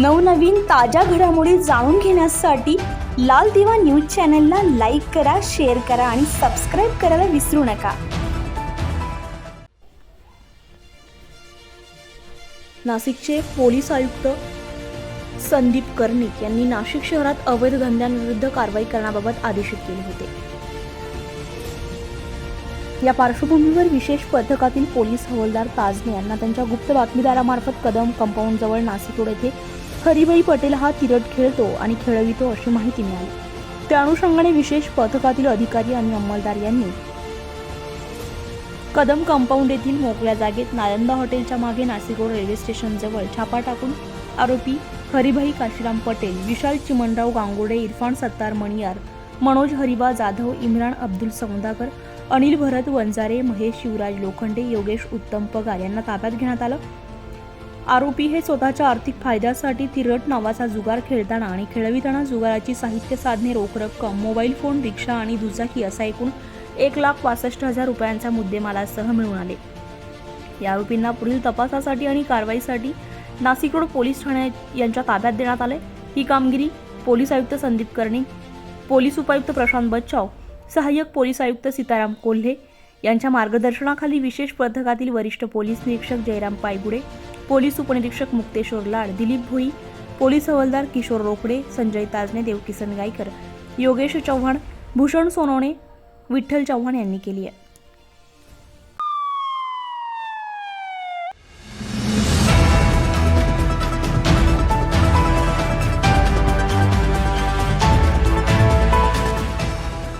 नवनवीन ताज्या घडामोडी जाणून घेण्यासाठी लाल दिवा न्यूज चॅनलला लाईक करा शेअर करा आणि सबस्क्राईब करायला विसरू नका. नाशिकचे पोलीस आयुक्त संदीप कर्णिक यांनी नाशिक शहरात अवैध धंद्यांविरुद्ध कारवाई करण्याबाबत आदेशित केले होते. या पार्श्वभूमीवर विशेष पथकातील पोलीस हवालदार ताजने यांना त्यांच्या गुप्त बातमीदारामार्फत कदम कंपाऊंड जवळ नाशिक रोड येथे हरिभाई पटेल हा तिरट खेळतो आणि खेळवितो अशी माहिती मिळाली. त्या अनुषंगाने विशेष पथकातील अधिकारी आणि अंमलदार यांनी कदम कंपाऊंड येथील मोकळ्या जागेत नालंदा हॉटेलच्या मागे नाशिक रोड रेल्वे स्टेशन जवळ छापा टाकून आरोपी हरिभाई काशीराम पटेल विशाल चिमणराव गांगोडे इरफान सत्तार मणियार मनोज हरिबा जाधव इम्रान अब्दुल सौदागर अनिल भरत वंजारे महेश शिवराज लोखंडे योगेश उत्तम पगार यांना ताब्यात घेण्यात आलं. आरोपी हे स्वतःच्या आर्थिक फायद्यासाठी तिरट नावाचा जुगार खेळताना आणि खेळविताना जुगाराची साहित्य साधने रोख रक्कम मोबाईल फोन रिक्षा आणि दुचाकी असा एकूण एक लाख पासष्ट हजार रुपयांचा मुद्देमालासह मिळून आले. या आरोपींना पुढील तपासासाठी आणि कारवाईसाठी नाशिक रोड पोलीस ठाणे यांच्या ताब्यात देण्यात आले. ही कामगिरी पोलीस आयुक्त संदीप कर्णिक पोलीस उपायुक्त प्रशांत बच्चाव सहाय्यक पोलीस आयुक्त सीताराम कोल्हे यांच्या मार्गदर्शनाखाली विशेष पथकातील वरिष्ठ पोलीस निरीक्षक जयराम पायगुडे पोलीस उपनिरीक्षक मुक्तेश्वर लाड दिलीप भोई पोलीस हवालदार किशोर रोकडे संजय ताजने देवकिसन गायकर योगेश चव्हाण भूषण सोनवणे विठ्ठल चव्हाण यांनी केली आहे.